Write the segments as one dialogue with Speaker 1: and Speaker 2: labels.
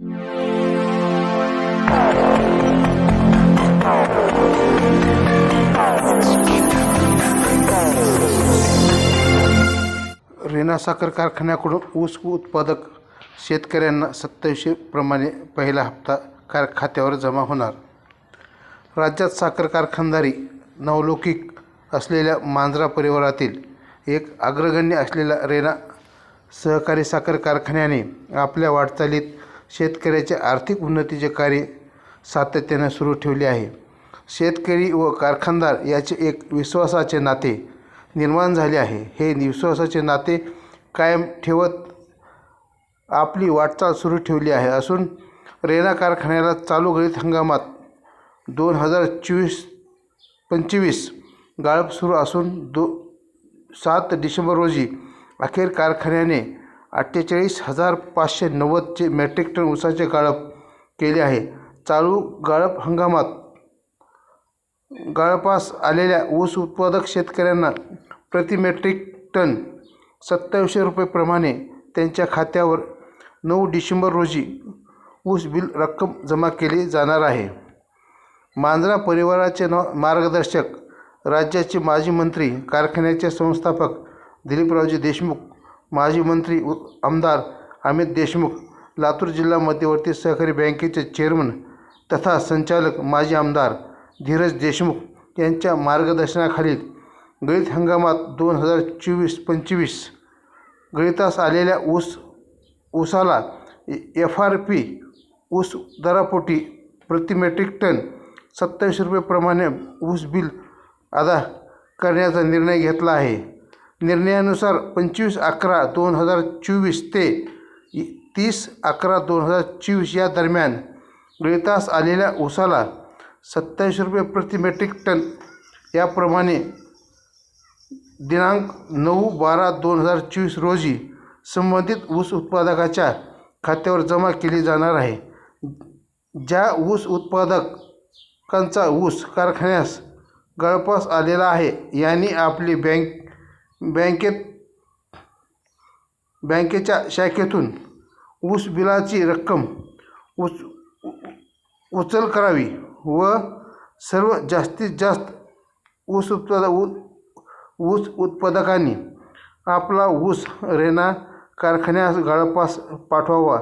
Speaker 1: रेणा साखर कारखान्याकडून ऊस उत्पादक शेतकऱ्यांना सत्याऐंशी प्रमाणे पहिला हप्ता कार खात्यावर जमा होणार. राज्यात साखर कारखानदारी नवलौकिक असलेल्या मांजरा परिवारातील एक अग्रगण्य असलेला रेणा सहकारी साखर कारखान्याने आपल्या वाटचालीत शेतकऱ्याच्या आर्थिक उन्नतीचे कार्य सातत्याने सुरू ठेवले आहे. शेतकरी व कारखानदार याचे एक विश्वासाचे नाते निर्माण झाले आहे. हे विश्वासाचे नाते कायम ठेवत आपली वाटचाल सुरू ठेवली आहे असून रेना कारखान्याला चालू गळीत हंगामात दोन हजार चोवीस पंचवीस गाळप सुरू असून दो सात डिसेंबर रोजी अखेर कारखान्याने अठ्ठेचाळीस हजार पाचशे नव्वदचे मेट्रिक टन ऊसाचे गाळप केले आहे. चालू गाळप हंगामात गाळपास आलेल्या ऊस उत्पादक शेतकऱ्यांना प्रति मेट्रिक टन सत्तावीसशे रुपयेप्रमाणे त्यांच्या खात्यावर नऊ डिसेंबर रोजी ऊस बिल रक्कम जमा केली जाणार आहे. मांजरा परिवाराचे न मार्गदर्शक राज्याचे माजी मंत्री कारखान्याचे संस्थापक दिलीपरावजी देशमुख माजी मंत्री उ आमदार अमित देशमुख लातूर जिल्हा मध्यवर्ती सहकारी बँकेचे चेअरमन तथा संचालक माजी आमदार धीरज देशमुख यांच्या मार्गदर्शनाखालील गळीत हंगामात दोन हजार चोवीस पंचवीस गळीतास आलेल्या ऊस ऊसाला एफ आर पी ऊस दरापोटी प्रति मेट्रिक टन सत्तावीस रुपयेप्रमाणे ऊस बिल अदा करण्याचा निर्णय घेतला आहे. निर्णयानुसार पंचवीस अकरा दोन हजार चोवीस ते तीस अकरा दोन हजार चोवीस या दरम्यान गळीतास आलेल्या ऊसाला सत्तावीस रुपये प्रति मेट्रिक टन याप्रमाणे दिनांक नऊ बारा दोन हजार चोवीस रोजी संबंधित ऊस उत्पादकाच्या खात्यावर जमा केली जाणार आहे. ज्या ऊस उत्पादकांचा ऊस कारखान्यास गळपास आलेला आहे यांनी आपली बँक बँकेत बँकेच्या शाखेतून ऊस बिलाची रक्कम उच उचल करावी व सर्व जास्तीत जास्त ऊस उत्पाद ऊस उत्पादकांनी आपला ऊस रेणा कारखान्यास गाळपास पाठवावा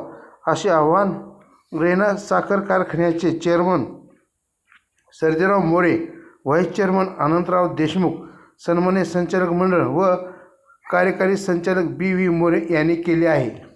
Speaker 1: असे आवाहन रेणा साखर कारखान्याचे chairman Sarjerao More vice chairman Anantrao Deshmukh सन्मान्य संचालक मंडळ व कार्यकारी संचालक बी व्ही मोरे यांनी केले आहे.